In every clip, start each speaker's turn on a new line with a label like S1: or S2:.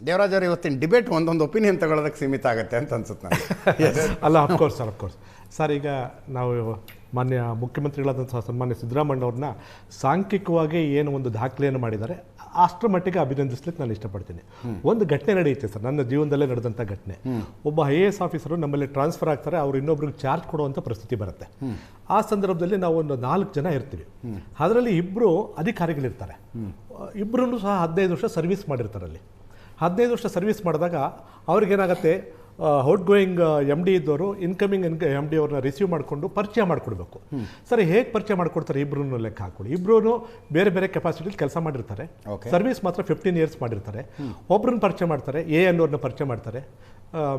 S1: ದೇವರಾಜ್ ಅವರು ಇವತ್ತಿನ ಡಿಬೇಟ್ ಒಂದೊಂದು ಒಪಿನಿಯನ್ ತಗೊಳ್ಳೋದಕ್ಕೆ ಸೀಮಿತ ಆಗುತ್ತೆ ಅಂತ ಅನ್ಸುತ್ತೆ
S2: ಅಲ್ಲ ಅಫ್ಕೋರ್ಸ್ ಸರ್ ಅಫ್ಕೋರ್ಸ್ ಸರ್ ಈಗ ನಾವು ಮಾನ್ಯ ಮುಖ್ಯಮಂತ್ರಿಗಳಾದಂತಹ ಸನ್ಮಾನ್ಯ ಸಿದ್ದರಾಮಯ್ಯವ್ರನ್ನ ಸಾಂಖ್ಯಿಕವಾಗಿ ಏನು ಒಂದು ದಾಖಲೆಯನ್ನು ಮಾಡಿದ್ದಾರೆ ಅಷ್ಟರ ಮಟ್ಟಿಗೆ ಅಭಿನಂದಿಸ್ಲಿಕ್ಕೆ ನಾನು ಇಷ್ಟಪಡ್ತೀನಿ. ಒಂದು ಘಟನೆ ನಡೆಯುತ್ತೆ ಸರ್ ನನ್ನ ಜೀವನದಲ್ಲೇ ನಡೆದಂಥ ಘಟನೆ. ಒಬ್ಬ ಐ ಎ ಎಸ್ ಆಫೀಸರು ನಮ್ಮಲ್ಲಿ ಟ್ರಾನ್ಸ್ಫರ್ ಆಗ್ತಾರೆ ಅವ್ರು ಇನ್ನೊಬ್ರಿಗೆ ಚಾರ್ಜ್ ಕೊಡುವಂಥ ಪರಿಸ್ಥಿತಿ ಬರುತ್ತೆ. ಆ ಸಂದರ್ಭದಲ್ಲಿ ನಾವು ಒಂದು ನಾಲ್ಕು ಜನ ಇರ್ತೀವಿ. ಅದರಲ್ಲಿ ಇಬ್ಬರು ಅಧಿಕಾರಿಗಳಿರ್ತಾರೆ. ಇಬ್ಬರೂ ಸಹ ಹದಿನೈದು ವರ್ಷ ಸರ್ವಿಸ್ ಮಾಡಿರ್ತಾರೆ ಅಲ್ಲಿ. ಹದಿನೈದು ವರ್ಷ ಸರ್ವಿಸ್ ಮಾಡಿದಾಗ ಅವ್ರಿಗೇನಾಗತ್ತೆ ಔಟ್ ಗೋಯಿಂಗ್ ಎಂ ಡಿ ಇದ್ದವರು ಇನ್ಕಮಿಂಗ್ ಇನ್ಕ ಎಂ ಡಿ ಅವ್ರನ್ನ ರಿಸೀವ್ ಮಾಡಿಕೊಂಡು ಪರಿಚಯ ಮಾಡಿಕೊಡ್ಬೇಕು. ಸರ್ ಹೇಗೆ ಪರಿಚಯ ಮಾಡಿಕೊಡ್ತಾರೆ ಇಬ್ಬರೂ ಲೆಕ್ಕ ಹಾಕೊಳ್ಳಿ ಇಬ್ಬರೂ ಬೇರೆ ಬೇರೆ ಕೆಪಾಸಿಟಿಲಿ ಕೆಲಸ ಮಾಡಿರ್ತಾರೆ. ಸರ್ವಿಸ್ ಮಾತ್ರ ಫಿಫ್ಟೀನ್ ಇಯರ್ಸ್ ಮಾಡಿರ್ತಾರೆ. ಒಬ್ಬರನ್ನ ಪರಿಚಯ ಮಾಡ್ತಾರೆ ಎ ಅನ್ನೋರನ್ನ ಪರಿಚಯ ಮಾಡ್ತಾರೆ.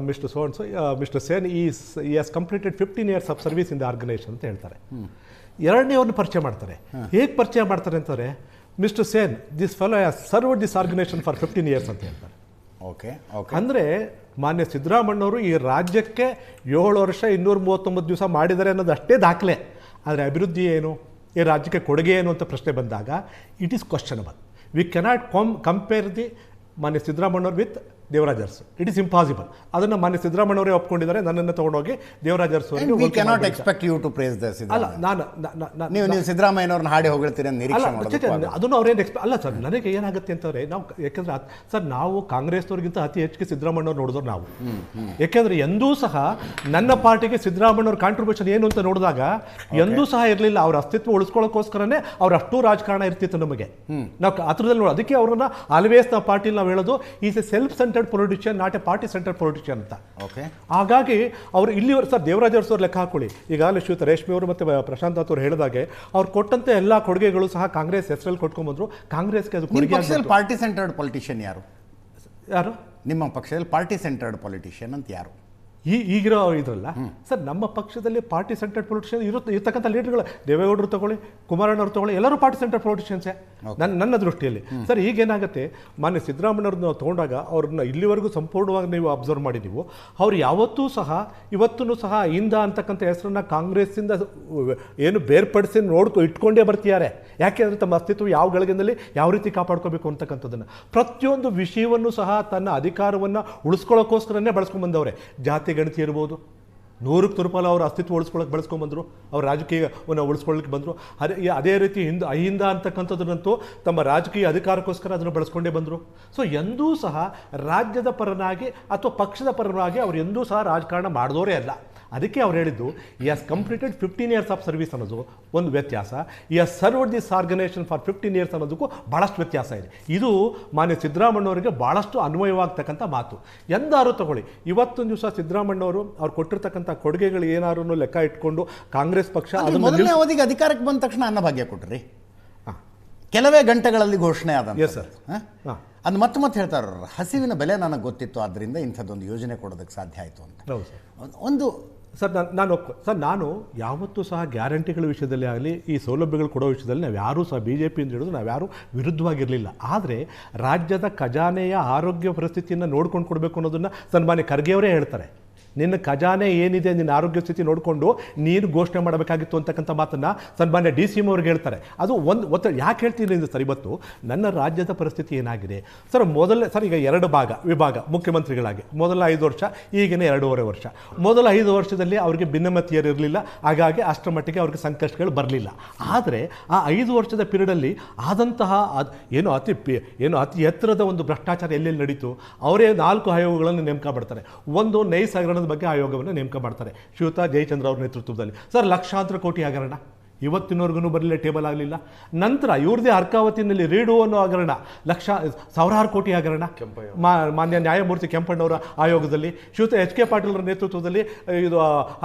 S2: Mister ಸೋನ್ಸ್ mister Sen is he has completed fifteen years of service in the organisation ಅಂತ ಹೇಳ್ತಾರೆ. ಎರಡನೇ ಅವ್ರನ್ನ ಪರಿಚಯ ಮಾಡ್ತಾರೆ. ಹೇಗೆ ಪರಿಚಯ ಮಾಡ್ತಾರೆ ಅಂತಾರೆ mister Sen this fellow has serve this organisation for fifteen years ಅಂತ ಹೇಳ್ತಾರೆ.
S1: ಓಕೆ ಓಕೆ
S2: ಅಂದರೆ ಮಾನ್ಯ ಸಿದ್ದರಾಮಣ್ಣವರು ಈ ರಾಜ್ಯಕ್ಕೆ ಏಳು ವರ್ಷ ಇನ್ನೂರ ಮೂವತ್ತೊಂಬತ್ತು ದಿವಸ ಮಾಡಿದ್ದಾರೆ ಅನ್ನೋದು ಅಷ್ಟೇ ದಾಖಲೆ. ಆದರೆ ಅಭಿವೃದ್ಧಿ ಏನು? ಈ ರಾಜ್ಯಕ್ಕೆ ಕೊಡುಗೆ ಏನು ಅಂತ ಪ್ರಶ್ನೆ ಬಂದಾಗ it is questionable we cannot come compare the ಮಾನ್ಯ ಸಿದ್ದರಾಮಣ್ಣವ್ರು with Devaraj Urs it is impossible ಅದನ್ನು ಮಾನ್ಯ ಸಿದ್ದರಾಮಯ್ಯವರೇ ಒಪ್ಕೊಂಡಿದ್ದಾರೆ. ನನ್ನನ್ನು ತಗೊಂಡೋಗಿ Devaraj Urs
S1: cannot expect you to praise the
S2: ಅಲ್ಲ ನಾನು
S1: ನೀವು ನೀವು ಸಿದ್ದರಾಮಯ್ಯನವ್ರನ್ನ ಹಾಡಿ ಹೊಗಳ್ತೀರಿ
S2: ಅಲ್ಲ ಅದನ್ನು ಅವ್ರೇನು ಎಕ್ಸ್ಪೆ ಅಲ್ಲ ಸರ್ ನನಗೆ ಏನಾಗುತ್ತೆ ಅಂತಂದ್ರೆ ನಾವು ಯಾಕಂದ್ರೆ ಸರ್ ನಾವು ಕಾಂಗ್ರೆಸ್ನವ್ರಿಗಿಂತ ಅತಿ ಹೆಚ್ಚಿಗೆ ಸಿದ್ದರಾಮಯ್ಯವ್ರು ನೋಡಿದ್ರು ನಾವು. ಯಾಕೆಂದ್ರೆ ಎಂದೂ ಸಹ ನನ್ನ ಪಾರ್ಟಿಗೆ ಸಿದ್ದರಾಮಯ್ಯವ್ರ ಕಾಂಟ್ರಿಬ್ಯೂಷನ್ ಏನು ಅಂತ ನೋಡಿದಾಗ ಎಂದೂ ಸಹ ಇರಲಿಲ್ಲ. ಅವ್ರ ಅಸ್ತಿತ್ವ ಉಳಿಸ್ಕೊಳ್ಳೋಕ್ಕೋಸ್ಕರನೇ ಅವ್ರ ಅಷ್ಟು ರಾಜಕಾರಣ ಇರ್ತಿತ್ತು ನಮಗೆ. ನಾವು ಹತ್ರದಲ್ಲಿ ನೋಡಿ ಅದಕ್ಕೆ ಅವ್ರನ್ನ ಆಲ್ವೇಸ್ ನಾವು ಪಾರ್ಟಿಲಿ ನಾವು ಹೇಳೋದು is a self centred politician not a party centred politician ಅಂತ.
S1: ಓಕೆ
S2: ಹಾಗಾಗಿ ಅವರು ಇಲ್ಲಿವರು ಸರ್ ದೇವರಾಜ್ ಅವ್ರ ಲೆಕ್ಕ ಹಾಕೊಳ್ಳಿ. ಈಗಾಗಲೇ ಶ್ರೀಯುತ ರೇಷ್ಮೆ ಅವರು ಮತ್ತು ಪ್ರಶಾಂತ್ ಅವರು ಹೇಳಿದಾಗೆ ಅವ್ರು ಕೊಟ್ಟಂತೆ ಎಲ್ಲ ಕೊಡುಗೆಗಳು ಸಹ ಕಾಂಗ್ರೆಸ್ ಹೆಸರಲ್ಲಿ ಕೊಟ್ಕೊಂಡ್ಬಂದ್ರು. ಕಾಂಗ್ರೆಸ್ಗೆ ಅದು ಕೊಡುಗೆ
S1: ಪಾರ್ಟಿ ಸೆಂಟರ್ಡ್ ಪೊಲಿಟಿಷಿಯನ್ ಯಾರು?
S2: ಯಾರು?
S1: ನಿಮ್ಮ ಪಕ್ಷದಲ್ಲಿ ಪಾರ್ಟಿ ಸೆಂಟರ್ಡ್ ಪೊಲಿಟಿಷಿಯನ್ ಅಂತ ಯಾರು?
S2: ಈ ಈಗಿರೋ ಇದ್ರಲ್ಲ ಸರ್ ನಮ್ಮ ಪಕ್ಷದಲ್ಲಿ ಪಾರ್ಟಿ ಸೆಂಟರ್ಡ್ ಪೊಲಿಟಿಷಿಯನ್ ಇರುತ್ತೆ ಇರ್ತಕ್ಕಂಥ ಲೀಡರ್ಗಳು ದೇವೇಗೌಡರು ತಗೊಳ್ಳಿ ಕುಮಾರಣ್ಣವ್ರು ತಗೊಳ್ಳಿ ಎಲ್ಲರೂ ಪಾರ್ಟಿ ಸೆಂಟರ್ಡ್ ಪೊಲಿಟಿಷಿಯನ್ಸೇ ನನ್ನ ನನ್ನ ದೃಷ್ಟಿಯಲ್ಲಿ. ಸರ್ ಈಗೇನಾಗುತ್ತೆ ಮಾನ್ಯ ಸಿದ್ದರಾಮಯ್ಯವ್ರನ್ನ ನಾವು ತೊಗೊಂಡಾಗ ಅವ್ರನ್ನ ಇಲ್ಲಿವರೆಗೂ ಸಂಪೂರ್ಣವಾಗಿ ನೀವು ಅಬ್ಸರ್ವ್ ಮಾಡಿ ನೀವು. ಅವ್ರು ಯಾವತ್ತೂ ಸಹ ಇವತ್ತೂ ಸಹ ಇಂದ ಅಂತಕ್ಕಂಥ ಹೆಸರನ್ನ ಕಾಂಗ್ರೆಸ್ಸಿಂದ ಏನು ಬೇರ್ಪಡಿಸಿ ನೋಡ್ಕೊ ಇಟ್ಕೊಂಡೇ ಬರ್ತಿದ್ದಾರೆ. ಯಾಕೆಂದರೆ ತಮ್ಮ ಅಸ್ತಿತ್ವ ಯಾವ ಗಳಿಗೆನಲ್ಲಿ ಯಾವ ರೀತಿ ಕಾಪಾಡ್ಕೋಬೇಕು ಅಂತಕ್ಕಂಥದ್ದನ್ನು. ಪ್ರತಿಯೊಂದು ವಿಷಯವನ್ನು ಸಹ ತನ್ನ ಅಧಿಕಾರವನ್ನು ಉಳಿಸ್ಕೊಳ್ಳೋಕ್ಕೋಸ್ಕರನೇ ಬಳಸ್ಕೊಂಡ್ಬಂದವ್ರೆ ಜಾತಿ ಗಣತಿ ಇರ್ಬೋದು. ನೂರಕ್ಕೆ ತುರುಪಾಲ ಅವರು ಅಸ್ತಿತ್ವ ಉಳಿಸ್ಕೊಳಕ್ಕೆ ಬಳಸ್ಕೊಂಡ್ಬಂದರು ಅವ್ರ ರಾಜಕೀಯವನ್ನು ಉಳಿಸ್ಕೊಳ್ಳೋಕೆ ಬಂದರು. ಅದೇ ಅದೇ ರೀತಿ ಹಿಂದ, ಅಹಿಂದ ಅಂತಕ್ಕಂಥದ್ದನ್ನಂತೂ ತಮ್ಮ ರಾಜಕೀಯ ಅಧಿಕಾರಕ್ಕೋಸ್ಕರ ಅದನ್ನು ಬಳಸ್ಕೊಂಡೇ ಬಂದರು. ಸೊ ಎಂದೂ ಸಹ ರಾಜ್ಯದ ಪರನಾಗಿ ಅಥವಾ ಪಕ್ಷದ ಪರವಾಗಿ ಅವರು ಎಂದೂ ಸಹ ರಾಜಕಾರಣ ಮಾಡಿದವರೇ ಅಲ್ಲ. ಅದಕ್ಕೆ ಅವ್ರು ಹೇಳಿದ್ದು he has completed fifteen years of service ಅನ್ನೋದು ಒಂದು ವ್ಯತ್ಯಾಸ. He has served this organisation for fifteen years ಅನ್ನೋದಕ್ಕೂ ಭಾಳಷ್ಟು ವ್ಯತ್ಯಾಸ ಇದೆ. ಇದು ಮಾನ್ಯ ಸಿದ್ದರಾಮಣ್ಣವರಿಗೆ ಭಾಳಷ್ಟು ಅನ್ವಯವಾಗ್ತಕ್ಕಂಥ ಮಾತು. ಎಂದಾರು ತಗೊಳ್ಳಿ ಇವತ್ತೊಂದು ದಿವಸ ಸಿದ್ದರಾಮಣ್ಣವರು ಅವ್ರು ಕೊಟ್ಟಿರ್ತಕ್ಕಂಥ ಕೊಡುಗೆಗಳು ಏನಾರು ಲೆಕ್ಕ ಇಟ್ಕೊಂಡು ಕಾಂಗ್ರೆಸ್ ಪಕ್ಷ ಅದು
S1: ಮೊದಲನೇ ಅವಧಿಗೆ ಅಧಿಕಾರಕ್ಕೆ ಬಂದ ತಕ್ಷಣ ಅನ್ನಭಾಗ್ಯ ಕೊಟ್ರಿ.
S2: ಹಾ.
S1: ಕೆಲವೇ ಗಂಟೆಗಳಲ್ಲಿ ಘೋಷಣೆ ಆದ
S2: ಎಸ್ ಸರ್ ಹಾಂ?
S1: ಅದು ಮತ್ತೆ ಮತ್ತೆ ಹೇಳ್ತಾರ ಹಸಿವಿನ ಬೆಲೆ ನನಗೆ ಗೊತ್ತಿತ್ತು ಆದ್ದರಿಂದ ಇಂಥದ್ದೊಂದು ಯೋಜನೆ ಕೊಡೋದಕ್ಕೆ ಸಾಧ್ಯ ಆಯಿತು ಅಂತ. ಒಂದು
S2: ಸರ್, ನಾನು ನಾನು ಒಪ್ಕೊ, ಸರ್, ನಾನು ಯಾವತ್ತೂ ಸಹ ಗ್ಯಾರಂಟಿಗಳ ವಿಷಯದಲ್ಲಿ ಆಗಲಿ, ಈ ಸೌಲಭ್ಯಗಳು ಕೊಡೋ ವಿಷಯದಲ್ಲಿ ನಾವು ಯಾರೂ ಸಹ ಬಿ ಜೆ ಪಿ ಅಂತ ಹೇಳಿದ್ರು ನಾವು ಯಾರೂ ವಿರುದ್ಧವಾಗಿರಲಿಲ್ಲ. ಆದರೆ ರಾಜ್ಯದ ಖಜಾನೆಯ ಆರೋಗ್ಯ ಪರಿಸ್ಥಿತಿಯನ್ನು ನೋಡ್ಕೊಂಡು ಕೊಡಬೇಕು ಅನ್ನೋದನ್ನು ಸನ್ಮಾನ್ಯ ಖರ್ಗೆ ಅವರೇ ಹೇಳ್ತಾರೆ. ನಿನ್ನ ಖಜಾನೆ ಏನಿದೆ, ನಿನ್ನ ಆರೋಗ್ಯ ಸ್ಥಿತಿ ನೋಡಿಕೊಂಡು ನೀನು ಘೋಷಣೆ ಮಾಡಬೇಕಾಗಿತ್ತು ಅಂತಕ್ಕಂಥ ಮಾತನ್ನು ಸನ್ಮಾನ್ಯ ಡಿ ಸಿ ಎಂ ಅವ್ರಿಗೆ ಹೇಳ್ತಾರೆ. ಅದು ಒಂದು ಒತ್ತ ಯಾಕೆ ಹೇಳ್ತೀನಿ ಸರ್ ಇವತ್ತು? ನನ್ನ ರಾಜ್ಯದ ಪರಿಸ್ಥಿತಿ ಏನಾಗಿದೆ? ಸರ್ ಮೊದಲ ಸರ್, ಈಗ ಎರಡು ಭಾಗ, ವಿಭಾಗ, ಮುಖ್ಯಮಂತ್ರಿಗಳಾಗಿ. ಮೊದಲ ಐದು ವರ್ಷ, ಈಗಿನ ಎರಡೂವರೆ ವರ್ಷ. ಮೊದಲ ಐದು ವರ್ಷದಲ್ಲಿ ಅವರಿಗೆ ಭಿನ್ನಮತಿಯರು ಇರಲಿಲ್ಲ, ಹಾಗಾಗಿ ಅಷ್ಟರ ಮಟ್ಟಿಗೆ ಅವ್ರಿಗೆ ಸಂಕಷ್ಟಗಳು ಬರಲಿಲ್ಲ. ಆದರೆ ಆ ಐದು ವರ್ಷದ ಪೀರಿಯಡಲ್ಲಿ ಆದಂತಹ ಏನು ಅತಿ ಏನು ಅತಿ ಎತ್ತರದ ಒಂದು ಭ್ರಷ್ಟಾಚಾರ ಎಲ್ಲೆಲ್ಲಿ ನಡೀತು? ಅವರೇ ನಾಲ್ಕು ಆಯೋಗಗಳನ್ನು ನೇಮಕ ಮಾಡ್ತಾರೆ. ಒಂದು ನೈಸ್ ಹಗರಣದ ಬಗ್ಗೆ ಆಯೋಗವನ್ನು ನೇಮಕ ಮಾಡ್ತಾರೆ. ಶ್ರೀಯುತ ಜಯಚಂದ್ರ ಅವ್ರ ನೇತೃತ್ವದಲ್ಲಿ. ಸರ್ ಲಕ್ಷಾಂತರ ಕೋಟಿ ಹಗರಣ. ಇವತ್ತಿನವರೆಗೂ ಬರಲಿಲ್ಲ ಟೇಬಲ್ ಆಗಲಿಲ್ಲ. ನಂತರ ಇವ್ರದೇ ಅರ್ಕಾವತಿನಲ್ಲಿ ರೀಡು ಅನ್ನೋ ಹಗರಣ. ಲಕ್ಷ ಸಾವಿರಾರು ಕೋಟಿ ಹಗರಣ. ಮಾನ್ಯ ನ್ಯಾಯಮೂರ್ತಿ ಕೆಂಪಣ್ಣವರ ಆಯೋಗದಲ್ಲಿ. ಶ್ರೀಯುತ ಎಚ್ ಕೆ ಪಾಟೀಲ್ರ ನೇತೃತ್ವದಲ್ಲಿ ಇದು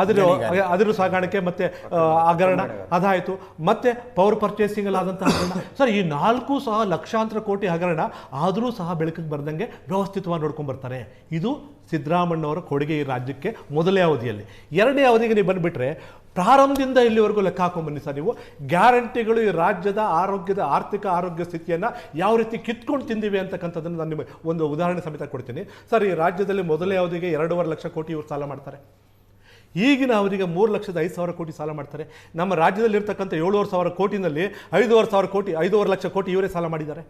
S2: ಅದಿರು ಅದಿರು ಸಾಗಾಣಿಕೆ ಮತ್ತೆ ಆಗರಣ ಹಗರಣ. ಅದಾಯಿತು. ಮತ್ತೆ ಪವರ್ ಪರ್ಚೇಸಿಂಗ್ ಆದಂತಹ ಹಗರಣ. ಸರ್ ಈ ನಾಲ್ಕು ಸಹ ಲಕ್ಷಾಂತರ ಕೋಟಿ ಹಗರಣ. ಆದರೂ ಸಹ ಬೆಳಕಿಗೆ ಬರ್ದಂಗೆ ವ್ಯವಸ್ಥಿತವಾಗಿ ನೋಡ್ಕೊಂಡ್ ಬರ್ತಾರೆ. ಇದು ಸಿದ್ದರಾಮಣ್ಣವರ ಕೊಡುಗೆ ಈ ರಾಜ್ಯಕ್ಕೆ ಮೊದಲೇ ಅವಧಿಯಲ್ಲಿ. ಎರಡನೇ ಅವಧಿಗೆ ನೀವು ಬಂದುಬಿಟ್ರೆ ಪ್ರಾರಂಭದಿಂದ ಇಲ್ಲಿವರೆಗೂ ಲೆಕ್ಕ ಹಾಕೊಂಡ್ಬನ್ನಿ ಸರ್ ನೀವು. ಗ್ಯಾರಂಟಿಗಳು ಈ ರಾಜ್ಯದ ಆರೋಗ್ಯದ ಆರ್ಥಿಕ ಆರೋಗ್ಯ ಸ್ಥಿತಿಯನ್ನು ಯಾವ ರೀತಿ ಕಿತ್ಕೊಂಡು ತಿಂದಿವೆ ಅಂತಕ್ಕಂಥದ್ದನ್ನು ನಾನು ನಿಮಗೆ ಒಂದು ಉದಾಹರಣೆ ಸಮೇತ ಕೊಡ್ತೀನಿ. ಸರ್, ಈ ರಾಜ್ಯದಲ್ಲಿ ಮೊದಲೇ ಅವಧಿಗೆ ಎರಡೂವರೆ ಲಕ್ಷ ಕೋಟಿ ಇವರು ಸಾಲ ಮಾಡ್ತಾರೆ. ಈಗಿನ ಅವಧಿಗೆ ಮೂರು ಲಕ್ಷದ ಐದು ಸಾವಿರ ಕೋಟಿ ಸಾಲ ಮಾಡ್ತಾರೆ. ನಮ್ಮ ರಾಜ್ಯದಲ್ಲಿರ್ತಕ್ಕಂಥ ಏಳುವರೆ ಸಾವಿರ ಕೋಟಿನಲ್ಲಿ ಐದೂವರೆ ಸಾವಿರ ಕೋಟಿ, ಐದೂವರೆ ಲಕ್ಷ ಕೋಟಿ ಇವರೇ ಸಾಲ ಮಾಡಿದ್ದಾರೆ.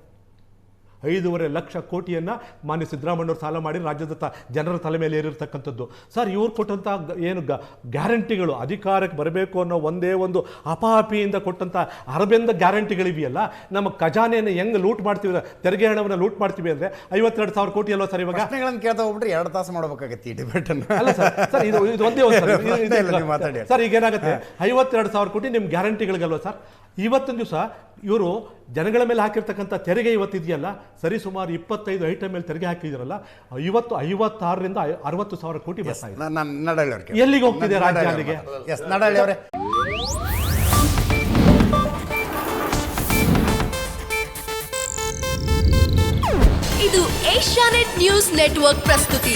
S2: ಐದೂವರೆ ಲಕ್ಷ ಕೋಟಿಯನ್ನು ಮಾನ್ಯ ಸಿದ್ದರಾಮಯ್ಯವ್ರು ಸಾಲ ಮಾಡಿ ರಾಜ್ಯದ ತ ಜನರ ತಲೆ ಮೇಲೆ ಏರಿರ್ತಕ್ಕಂಥದ್ದು. ಸರ್ ಇವ್ರು ಕೊಟ್ಟಂಥ ಏನು ಗ ಗ್ಯಾರಂಟಿಗಳು ಅಧಿಕಾರಕ್ಕೆ ಬರಬೇಕು ಅನ್ನೋ ಒಂದೇ ಒಂದು ಅಪಾಪಿಯಿಂದ ಕೊಟ್ಟಂಥ ಅರಬೆಂದ ಗ್ಯಾರಂಟಿಗಳಿವೆಯಲ್ಲ ನಮ್ಮ ಖಜಾನೆಯನ್ನು ಹೆಂಗೆ ಲೂಟ್ ಮಾಡ್ತೀವಿ ತೆರಿಗೆ ಹಣವನ್ನು ಲೂಟ್ ಮಾಡ್ತೀವಿ ಅಂದರೆ ಐವತ್ತೆರಡು ಸಾವಿರ ಕೋಟಿ ಅಲ್ವಾ ಸರ್ ಇವಾಗ?
S1: ಪ್ರಶ್ನೆಗಳನ್ನು ಕೇಳ್ತಾ ಹೋಗ್ಬಿಟ್ರೆ ಎರಡು ತಾಸು ಮಾಡಬೇಕಾಗತ್ತೆ ಈ ಡಿಬೇಟನ್ನು
S2: ಅಲ್ಲ ಸರ್ ಸರ್ ಇದು ಇದು ಒಂದೇ ಒಂದು. ಸರ್ ಈಗ ಏನಾಗುತ್ತೆ? ಐವತ್ತೆರಡು ಸಾವಿರ ಕೋಟಿ ನಿಮ್ಮ ಗ್ಯಾರಂಟಿಗಳಿಗಲ್ವ ಸರ್? ಇವತ್ತಿನ ದಿವಸ ಇವರು ಜನಗಳ ಮೇಲೆ ಹಾಕಿರ್ತಕ್ಕಂಥ ತೆರಿಗೆ ಇವತ್ತಿದೆಯಲ್ಲ ಸರಿ ಸುಮಾರು ಇಪ್ಪತ್ತೈದು ಐಟಮ್ ಮೇಲೆ ತೆರಿಗೆ ಹಾಕಿದಿರಲ್ಲ ಇವತ್ತು ಐವತ್ತಾರರಿಂದ ಅರವತ್ತು ಸಾವಿರ ಕೋಟಿ ಬರ್ತಾ ಇದೆ. ಎಲ್ಲಿಗೆ ಹೋಗ್ತಿದೆ ರಾಜ್ಯ
S1: ಎಸ್ ನಡಳ್ಳಿ ಅವರೇ.
S3: ಇದು ಏಷ್ಯಾನೆಟ್ ನ್ಯೂಸ್ ನೆಟ್ವರ್ಕ್ ಪ್ರಸ್ತುತಿ.